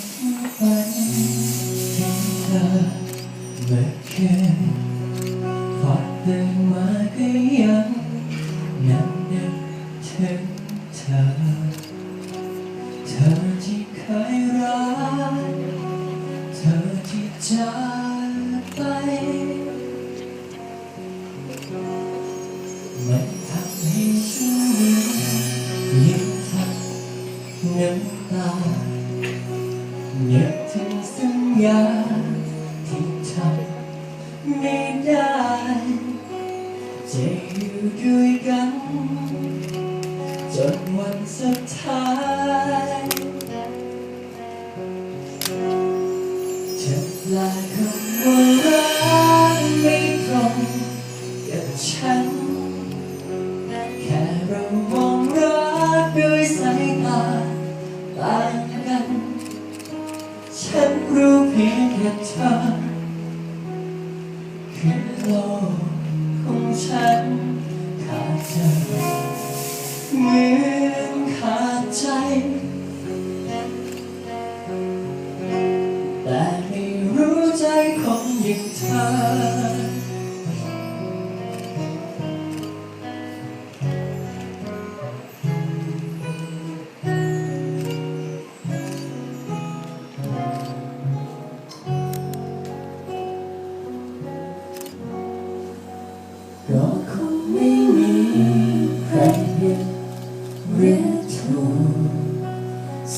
ที่ฝันเห็นเธอเมื่อคืนพอตื่นมาก็ยังยังนึกถึงเธอ เธอที่เคยรักเธอที่จากไป มันทำให้ฉันยิ่งยิ่งทำน้ำตา นึกถึงสัญญาที่ทำไม่ได้จะอยู่ด้วยกันจนวันสุดท้ายจะลาคำว่า เพียงแค่เธอคือโลกของฉันขาดเธอเหมือนขาดใจ แต่ไม่รู้ใจคนอย่างเธอ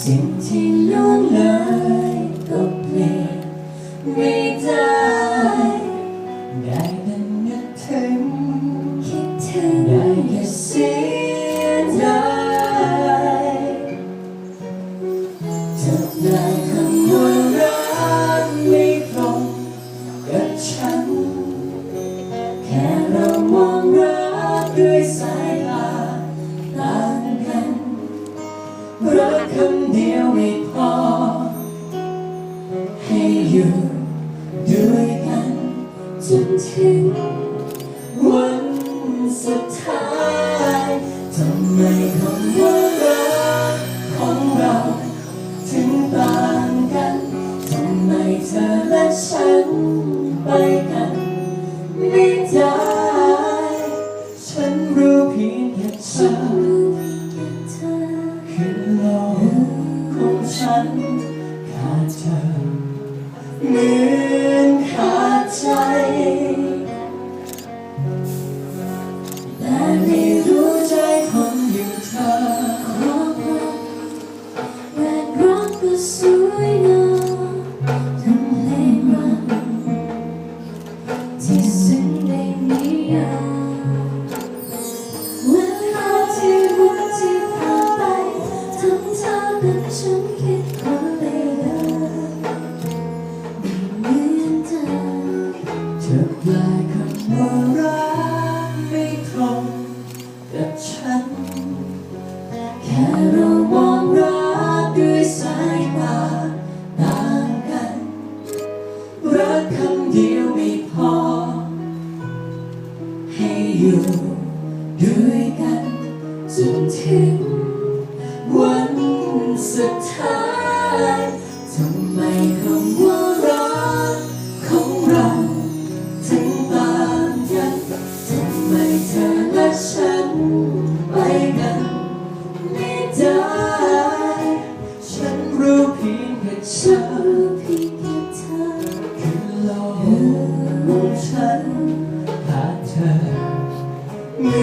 สิ่งที่ล่วงเลยก็เปลี่ยนไม่ได้ ได้แต่นึกถึงคิดถึงได้แค่เสียดายจะได้คำว่ารักไม่ตรงกับฉัน แค่เรามองรักด้วยสาย อยู่ด้วยกันจนถึงวันสุดท้ายทำไมคำว่ารักของเราถึงต่างกันทำไมเธอและฉันไปกันไม่ได้ฉันรู้เพียงแค่เธอคือโลกของฉันขาดเธอ เแปลคำว่ารักไม่ตรงกับฉัน แค่เรามองรักด้วยสายตาต่างกัน รักคำเดียวไม่พอ ให้อยู่ด้วยกันจนถึงวันสุดท้ายทำไมคำว่ารักของเรา ไปกันไม่ได้ฉันรู้เพียงแค่เธอคือโลกของฉันหากเธอเหมื